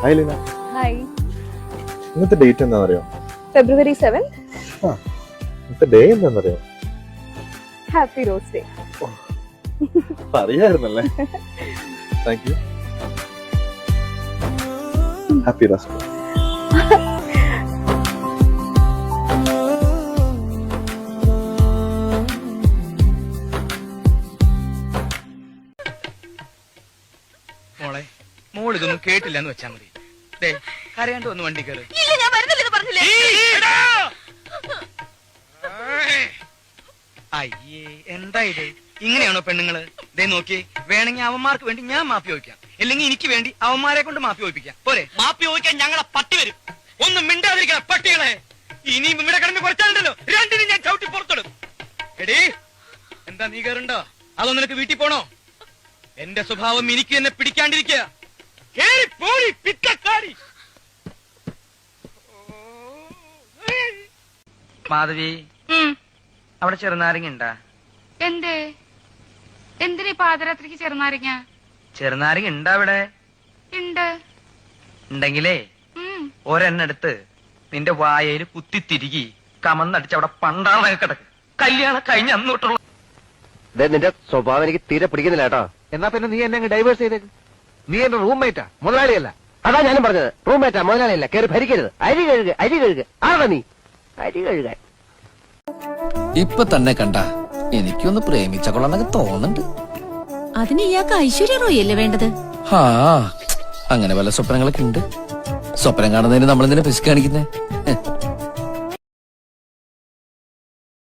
Hi Leena hi ഇന്നത്തെ date എന്താണെന്നറിയോ February seven ഇന്നത്തെ ഡേ എന്താണെന്നറിയോ ഹാപ്പി റോസ് ഡേ അറിയായിരുന്നല്ലേ താങ്ക് യു ഹാപ്പി ഡേ മോളെ മോൾ ഇതൊന്നും കേട്ടില്ല എന്ന് വെച്ചാ മതി. ദേ കരയാണ്ട് വന്ന് വണ്ടി കയറി ഇല്ല ഞാൻ വരുന്നില്ലെന്ന് പറഞ്ഞില്ലേ? അയ്യേ എന്താ ഇത്? ഇങ്ങനെയാണോ പെണ്ണുങ്ങൾ? ദേ നോക്കി. വേണമെങ്കിൽ അവന്മാർക്ക് വേണ്ടി ഞാൻ മാപ്പി ചോദിക്കാം അല്ലെങ്കിൽ എനിക്ക് വേണ്ടി അവന്മാരെ കൊണ്ട് മാപ്പി ചോദിപ്പിക്കാം പോരെ. മാപ്പി ചോദിക്കാൻ ഞങ്ങളെ പട്ടി വരും. ഒന്നും മിണ്ടാതിരിക്കണം പട്ടികളെ. ഇനി ഇവിടെ കിടന്ന് കുറച്ചാലുണ്ടല്ലോ. രണ്ടിനും ഞാൻ ചവിട്ടി പുറത്തിടും. എടി എന്താ നീ കയറുണ്ടോ അതോ നിനക്ക് വീട്ടിൽ പോണോ? എന്റെ സ്വഭാവം എനിക്ക് എന്നെ പിടിക്കാണ്ടിരിക്കുക. മാധവി. അവിടെ ചെറുനാരങ്ങ ഉണ്ടാ എന്തേ? എന്തിനാ ഈ പാതിരാത്രിക്ക് ചെറുനാരങ്ങ? ചെറുനാരങ്ങ ഉണ്ടാ അവിടെ? ഉണ്ട്. ഉണ്ടെങ്കിലേ ഒരെണ്ണെടുത്ത് ഒരെണ്ണം നിന്റെ വായയിൽ കുത്തി തിരികി കമന്നടിച്ച് അവിടെ പണ്ടാളെ കിടക്ക്. കല്യാണം കഴിഞ്ഞ അന്നോട്ടുള്ള ദേ, നിന്റെ സ്വഭാവം എനിക്ക് തീരെ പിടിക്കുന്നില്ല കേട്ടോ. എന്നാ പിന്നെ നീ എന്നെ ഡൈവേഴ്സ് ചെയ്തേക്ക്? നീ എന്റെ റൂംമേറ്റാ മുതലാളിയല്ല. അതാ ഞാനും പറഞ്ഞത്. റൂംമേറ്റാ മുതലാളിയല്ല. കയറി ഭരിക്കരുത്. അരി കഴുകുക അരി കഴുകുക ആരാ നീ. അരി കഴുകാൻ. ഇപ്പൊ തന്നെ കണ്ട എനിക്കൊന്ന് പ്രേമിച്ച കൊള്ളാന്നൊക്കെ തോന്നുന്നുണ്ട്. അതിന് ഇയാൾക്ക് ഐശ്വര്യ റോയ് അല്ലേ വേണ്ടത്? ഹാ അങ്ങനെ പല സ്വപ്നങ്ങളൊക്കെ ഉണ്ട്. സ്വപ്നം കാണുന്നതിന് നമ്മളിതിനെ പിശു കാണിക്കുന്നേ?